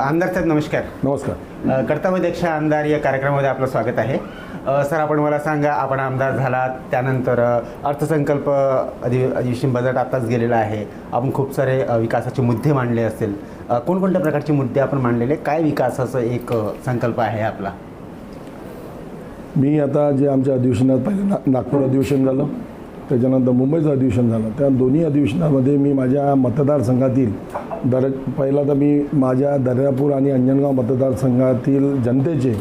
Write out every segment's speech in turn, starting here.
आमदार साहेब नमस्कार. नमस्कार. कर्तव्यदक्ष आमदार या कार्यक्रमामध्ये आपलं स्वागत आहे. सर आपण मला सांगा आपण आमदार झालात त्यानंतर अर्थसंकल्प अधि अधिवेशन बजेट आत्ताच गेलेलं आहे. आपण खूप सारे विकासाचे मुद्दे मांडले असतील. कोणकोणत्या प्रकारचे मुद्दे आपण मांडलेले? काय विकासाचं एक संकल्प आहे आपला? मी आता जे आमच्या अधिवेशनात पहिले ना नागपूर अधिवेशन झालं त्याच्यानंतर मुंबईचं अधिवेशन झालं. त्या दोन्ही अधिवेशनामध्ये मी माझ्या मतदारसंघातील दर पहिला तर मी माझ्या दर्यापूर आणि अंजनगाव मतदारसंघातील जनतेचे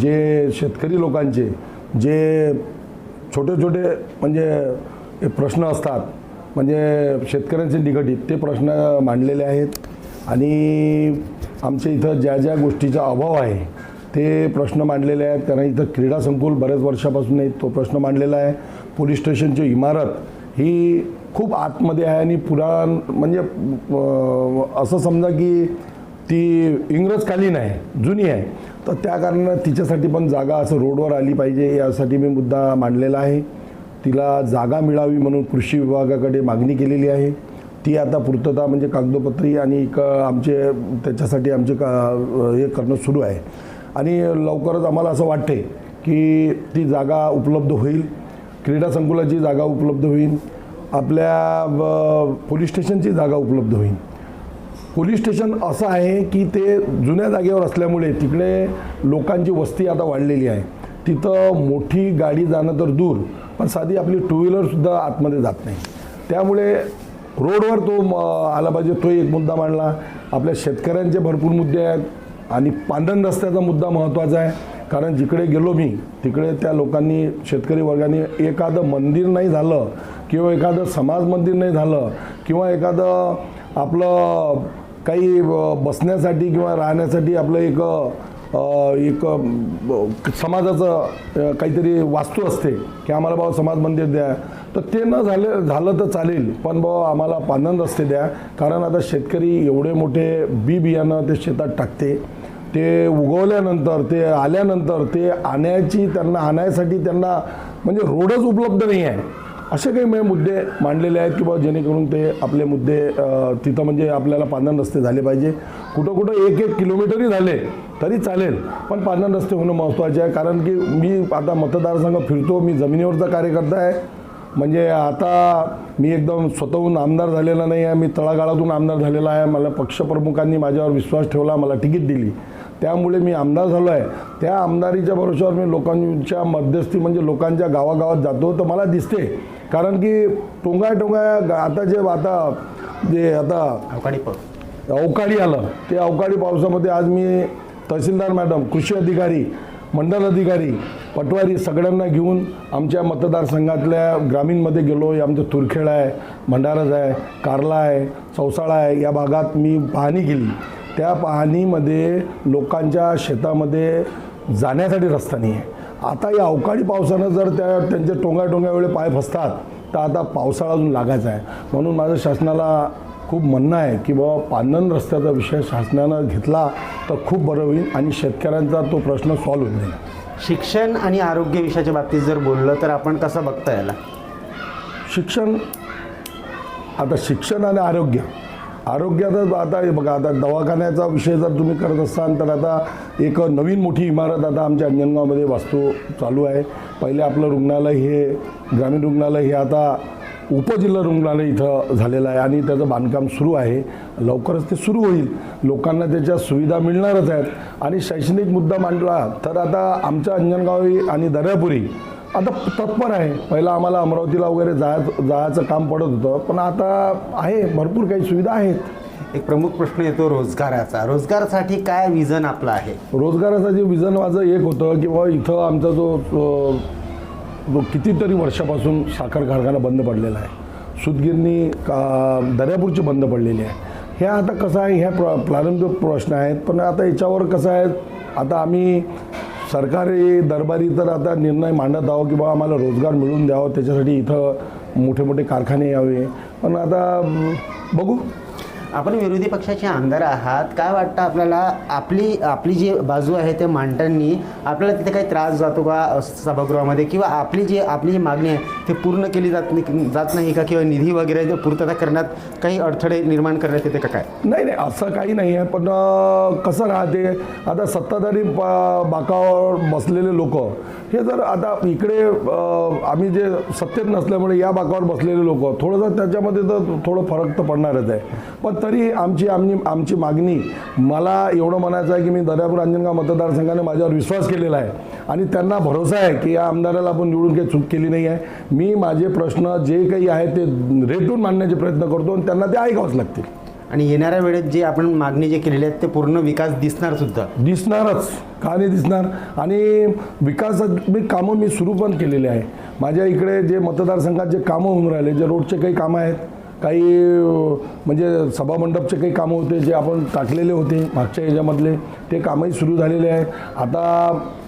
जे शेतकरी लोकांचे जे छोटे छोटे म्हणजे प्रश्न असतात म्हणजे शेतकऱ्यांचे निगडीत ते प्रश्न मांडलेले आहेत. आणि आमच्या इथं ज्या ज्या गोष्टीचा अभाव आहे ते प्रश्न मांडलेले आहेत. कारण इथं क्रीडा संकुल बऱ्याच वर्षापासून नाही तो प्रश्न मांडलेला आहे. पोलीस स्टेशनची इमारत ही खूप आतमध्ये आहे आणि पुराण म्हणजे असं समजा की ती इंग्रजकालीन आहे जुनी आहे. तर त्या कारणानं तिच्यासाठी पण जागा असं रोडवर आली पाहिजे यासाठी मी मुद्दा मांडलेला आहे. तिला जागा मिळावी म्हणून कृषी विभागाकडे मागणी केलेली आहे. ती आता पूर्तता म्हणजे कागदोपत्री आणि एक आमचे त्याच्यासाठी आमचे का हे करणं सुरू आहे. आणि लवकरच आम्हाला असं वाटते की ती जागा उपलब्ध होईल. क्रीडा संकुलाची जागा उपलब्ध होईल. आपल्या पोलीस स्टेशनची जागा उपलब्ध होईल. पोलीस स्टेशन असं आहे की ते जुन्या जागेवर असल्यामुळे तिकडे लोकांची वस्ती आता वाढलेली आहे. तिथं मोठी गाडी जाणं तर दूर पण साधी आपली टू व्हीलरसुद्धा आतमध्ये जात नाही. त्यामुळे रोडवर तो म, आला पाहिजे तो एक मुद्दा मांडला. आपल्या शेतकऱ्यांचे भरपूर मुद्दे आहेत आणि पांढरण रस्त्याचा मुद्दा महत्त्वाचा आहे. कारण जिकडे गेलो मी तिकडे त्या लोकांनी शेतकरी वर्गाने एखादं मंदिर नाही झालं किंवा एखादं समाज मंदिर नाही झालं किंवा एखादं आपलं काही बसण्यासाठी किंवा राहण्यासाठी आपलं एक एक समाजाचं काहीतरी वास्तू असते की आम्हाला बाबा समाज मंदिर द्या. तर ते न झाले झालं तर चालेल पण बाबा आम्हाला पानन रस्ते द्या. कारण आता शेतकरी एवढे मोठे बी बियाणं ते शेतात टाकते. ते उगवल्यानंतर ते आल्यानंतर ते आणायची त्यांना आणायसाठी त्यांना म्हणजे रोडच उपलब्ध नाही आहे. असे काही म्हणजे मुद्दे मांडलेले आहेत की बाबा जेणेकरून ते आपले मुद्दे तिथं म्हणजे आपल्याला पांधन रस्ते झाले पाहिजे. कुठं कुठं एक एक किलोमीटरही झाले तरी चालेल पण पांधन रस्ते होणं महत्त्वाचे आहे. कारण की मी आता मतदारसंघ फिरतो मी जमिनीवरचा कार्यकर्ता आहे. म्हणजे आता मी एकदम स्वतःहून आमदार झालेला नाही आहे मी तळागाळातून आमदार झालेला आहे. मला पक्षप्रमुखांनी माझ्यावर विश्वास ठेवला मला तिकीट दिली. त्यामुळे मी आमदार झालो आहे. त्या आमदारीच्या भरोश्यावर मी लोकांच्या मध्यस्थी म्हणजे लोकांच्या गावागावात जातो. तर मला दिसते. कारण की टोंगाय टोंगाय आता जे आता जे आता अवकाळी पाऊस. अवकाळी आलं. ते अवकाळी पावसामध्ये आज मी तहसीलदार मॅडम कृषी अधिकारी मंडल अधिकारी पटवारी सगळ्यांना घेऊन आमच्या मतदारसंघातल्या ग्रामीणमध्ये गेलो. आमचं तुरखेड आहे भंडारज आहे कार्ला आहे चौसाळा आहे. या भागात मी पाहणी केली. त्या पाहणीमध्ये लोकांच्या शेतामध्ये जाण्यासाठी रस्ता नाही आहे. आता या अवकाळी पावसानं जर त्या त्यांचे टोंगा टोंगा वेळे पाय फसतात तर आता पावसाळा अजून लागायचा आहे. म्हणून माझं शासनाला खूप म्हणणं आहे की बाबा पांधन रस्त्याचा विषय शासनानं घेतला तर खूप बरं होईल आणि शेतकऱ्यांचा तो प्रश्न सॉल्व्ह होईल जाईल. शिक्षण आणि आरोग्य विषयाच्या बाबतीत जर बोललं तर आपण कसं बघता याला? शिक्षण आता शिक्षण आणि आरोग्य आरोग्यातच आता हे बघा आता दवाखान्याचा विषय जर तुम्ही करत असाल तर आता एक नवीन मोठी इमारत आता आमच्या अंजनगावमध्ये वास्तू चालू आहे. पहिले आपलं रुग्णालय हे ग्रामीण रुग्णालय हे आता उपजिल्हा रुग्णालय इथं झालेलं आहे आणि त्याचं बांधकाम सुरू आहे. लवकरच ते सुरू होईल. लोकांना त्याच्या सुविधा मिळणारच आहेत. आणि शैक्षणिक मुद्दा मांडला तर आता आमच्या अंजनगावी आणि दर्यापुरी आता तत्पर आहे. पहिला आम्हाला अमरावतीला वगैरे जायचं जायचं काम पडत होतं. पण आता आहे भरपूर काही सुविधा आहेत. एक प्रमुख प्रश्न येतो रोजगाराचा. रोजगारासाठी काय विजन आपलं आहे? रोजगाराचं जे विजन माझं एक होतं की बाबा इथं आमचा जो जो कितीतरी वर्षापासून साखर कारखाना बंद पडलेला आहे. सुतगिरणी का दर्यापूरची बंद पडलेली आहे. हे आता कसं आहे ह्या प्र प्रारंभिक प्रश्न आहेत. पण आता याच्यावर कसं आहे आता आम्ही सरकारी दरबारी तर आता निर्णय मांडत आहो की बाबा आम्हाला रोजगार मिळून द्यावं त्याच्यासाठी इथं मोठे मोठे कारखाने यावे. पण आता बघू. आपण विरोधी पक्षाचे आमदार आहात. काय वाटतं आपल्याला? आपली आपली जी बाजू आहे ते मांडताना आपल्याला तिथे काही त्रास जातो का सभागृहामध्ये? किंवा आपली जी आपली जी मागणी आहे ती पूर्ण केली जात नाही जात नाही का? किंवा निधी वगैरे जे पूर्तता करण्यात काही अडथळे निर्माण करण्यात येते का काय? नाही नाही असं काही नाही आहे. पण कसं राहते आता सत्ताधारी बाकावर बसलेले लोक हे जर आता इकडे आम्ही जे सत्तेत नसल्यामुळे या बाकावर बसलेले लोक थोडंसं त्याच्यामध्ये तर थोडं फरक तर पडणारच आहे. पण तरी आमची आमची आमची मागणी मला एवढं म्हणायचं आहे की मी दर्यापूर अंजनगाव मतदारसंघाने माझ्यावर विश्वास केलेला आहे. आणि त्यांना भरोसा आहे की या आमदाराला आपण निवडून काही चूक केली नाही आहे. मी माझे प्रश्न जे काही आहे ते रेटून मांडण्याचे प्रयत्न करतो आणि त्यांना ते ऐकावंच लागतील. आणि येणाऱ्या वेळेत जे आपण मागणी जे केलेली आहेत ते पूर्ण विकास दिसणार सुद्धा. दिसणारच. का नाही दिसणार? आणि विकासात मी कामं मी सुरू पण केलेले आहे. माझ्या इकडे जे मतदारसंघात जे कामं होऊन राहिले जे रोडचे काही कामं आहेत काही म्हणजे सभामंडपचे काही कामं होते जे आपण टाकलेले होते मागच्या याच्यामधले ते कामही सुरू झालेले आहे. आता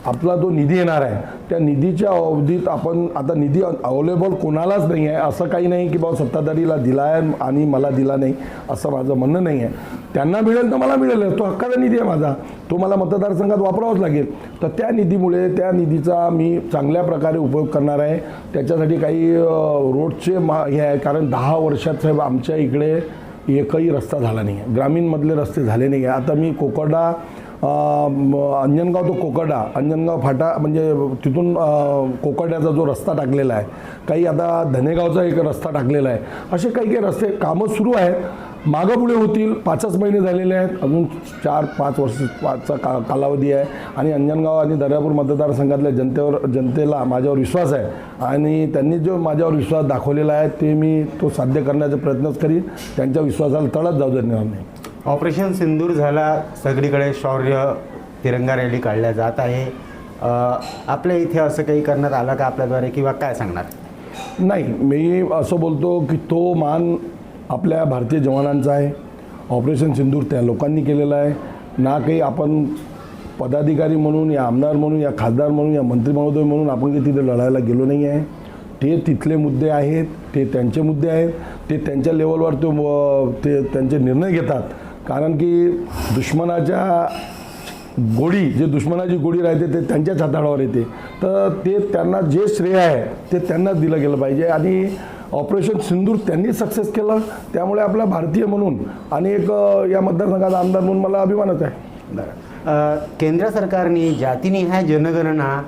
आपला जो निधी येणार आहे त्या निधीच्या अवधीत आपण आता निधी अवेलेबल कोणालाच नाही आहे असं काही नाही की बाबा सत्ताधारीला दिला आहे आणि मला दिला नाही असं माझं म्हणणं नाही आहे. त्यांना मिळेल तर मला मिळेल तो हक्काचा निधी आहे माझा. तो मला मतदारसंघात वापरावाच लागेल. तर त्या निधीमुळे त्या निधीचा मी चांगल्या प्रकारे उपयोग करणार आहे. त्याच्यासाठी काही रोडचे मा हे आहे कारण दहा वर्षात साहेब आमच्या इकडे एकही रस्ता झाला नाही आहे. ग्रामीणमधले रस्ते झाले नाही आहे. आता मी कोकडा अंजनगाव तो कोकडा अंजनगाव फाटा म्हणजे तिथून कोकड्याचा जो रस्ता टाकलेला आहे काही आता धनेगावचा एक रस्ता टाकलेला आहे असे काही काही रस्ते कामं सुरू आहेत. मागं पुढे होतील. पाचच महिने झालेले आहेत. अजून चार पाच वर्ष पाचचा का कालावधी आहे. आणि अंजनगाव आणि दर्यापूर मतदारसंघातल्या जनतेवर जनतेला माझ्यावर विश्वास आहे. आणि त्यांनी जो माझ्यावर विश्वास दाखवलेला आहे ते मी तो साध्य करण्याचा प्रयत्नच करीन. त्यांच्या विश्वासाला तळात जाऊ देणार नाही ऑपरेशन सिंदूर झाला. सगळीकडे शौर्य तिरंगा रॅली काढल्या जात आहे. आपल्या इथे असं काही करण्यात आलं का आपल्याद्वारे? किंवा काय सांगणार? नाही मी असं बोलतो की तो मान आपल्या भारतीय जवानांचा आहे. ऑपरेशन सिंदूर त्या लोकांनी केलेला आहे. ना काही आपण पदाधिकारी म्हणून या आमदार म्हणून या खासदार म्हणून या मंत्री महोदय म्हणून आपण काही तिथे लढायला गेलो नाही आहे. ते तिथले मुद्दे आहेत ते त्यांचे मुद्दे आहेत ते त्यांच्या लेवलवर ते ते त्यांचे निर्णय घेतात. कारण की दुश्मनाच्या गोडी जे दुश्मनाची गोडी राहते ते त्यांच्याच हाताळावर येते. तर ते त्यांना जे श्रेय आहे ते त्यांनाच दिलं गेलं पाहिजे. आणि ऑपरेशन सिंदूर त्यांनी सक्सेस केलं. त्यामुळे आपला भारतीय म्हणून आणि एक या मतदारसंघाचा आमदार म्हणून मला अभिमानच आहे. केंद्र सरकारने जातीनिहाय जनगणना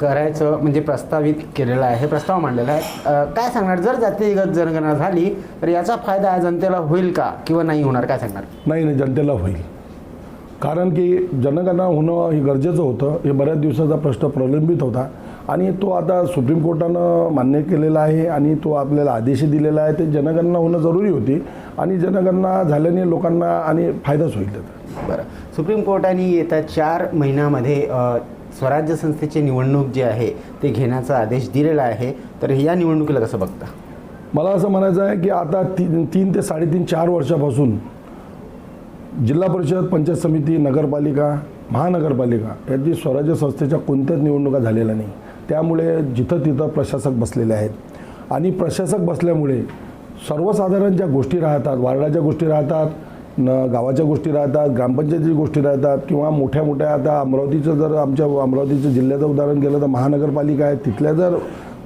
करायचं म्हणजे प्रस्तावित केलेलं आहे प्रस्ताव मांडलेला आहे. काय सांगणार? जर जातीगत जनगणना झाली तर याचा फायदा जनतेला होईल का किंवा नाही होणार? काय सांगणार? नाही नाही जनतेला होईल. कारण की जनगणना होणं हे गरजेचं होतं. हे बऱ्याच दिवसाचा प्रश्न प्रलंबित होता. आणि तो आता सुप्रीम कोर्टानं मान्य केलेला आहे आणि तो आपल्याला आदेशही दिलेला आहे ते जनगणना होणं जरुरी होती आणि जनगणना झाल्याने लोकांना आणि फायदाच होईल त्याचा. बरं. सुप्रीम कोर्टाने येत्या चार महिन्यामध्ये स्वराज्य संस्थेची निवडणूक जी आहे ते घेण्याचा आदेश दिलेला आहे. तर या निवडणुकीला कसं बघता? मला असं म्हणायचं आहे की आता तीन तीन ते साडेतीन चार वर्षापासून जिल्हा परिषद पंचायत समिती नगरपालिका महानगरपालिका याची स्वराज्य संस्थेच्या कोणत्याच निवडणुका झालेल्या नाही. त्यामुळे जिथं तिथं प्रशासक बसलेले आहेत. आणि प्रशासक बसल्यामुळे सर्वसाधारण ज्या गोष्टी राहतात वार्डाच्या गोष्टी राहतात न गावाच्या गोष्टी राहतात ग्रामपंचायतीच्या गोष्टी राहतात किंवा मोठ्या मोठ्या आता अमरावतीचं जर आमच्या अमरावतीचं जिल्ह्याचं उदाहरण केलं तर महानगरपालिका आहे तिथल्या जर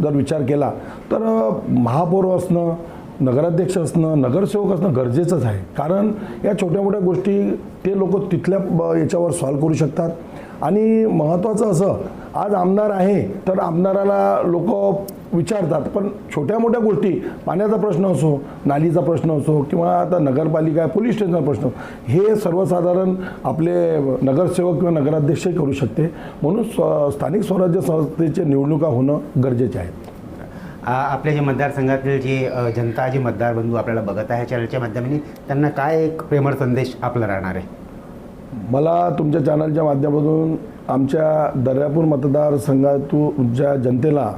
जर विचार केला तर महापौर असणं नगराध्यक्ष असणं नगरसेवक असणं गरजेचंच आहे. कारण या छोट्या मोठ्या गोष्टी ते लोक तिथल्या ब- याच्यावर सॉल्व करू शकतात. आणि महत्त्वाचं असं आज आमदार आहे तर आमदाराला लोक विचारतात पण छोट्या मोठ्या गोष्टी पाण्याचा प्रश्न असो नालीचा प्रश्न असो किंवा आता नगरपालिका पोलीस स्टेशनचा प्रश्न हे सर्वसाधारण आपले नगरसेवक किंवा नगराध्यक्षही करू शकते. म्हणून स्व स्थानिक स्वराज्य संस्थेचे निवडणुका होणं गरजेचे आहे. आ- आपल्या जे मतदारसंघातील जे जनता जी मतदार बंधू आपल्याला बघत आहे चॅनलच्या माध्यमाने त्यांना काय एक प्रेमळ संदेश आपला राहणार आहे? मला तुमच्या चॅनलच्या माध्यमातून आमच्या दर्यापूर मतदारसंघातूनच्या जनतेला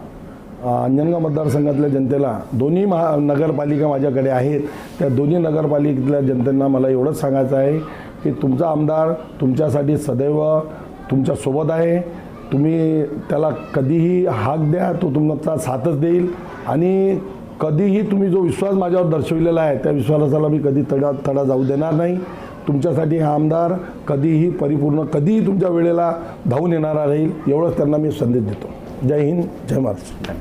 अंजनगाव मतदारसंघातल्या जनतेला दोन्ही महा नगरपालिका माझ्याकडे आहेत. त्या दोन्ही नगरपालिकेतल्या जनतेंना मला एवढंच सांगायचं आहे की तुमचा आमदार तुमच्यासाठी सदैव तुमच्यासोबत आहे. तुम्ही त्याला कधीही हाक द्या तो तुमचा साथच देईल. आणि कधीही तुम्ही जो विश्वास माझ्यावर दर्शविलेला आहे त्या विश्वासाला मी कधी तडा तडा जाऊ देणार नाही. तुमच्यासाठी हा आमदार कधीही परिपूर्ण कधीही तुमच्या वेळेला धावून येणारा राहील एवढंच त्यांना मी संदेश देतो. जय हिंद जय महाराष्ट्र.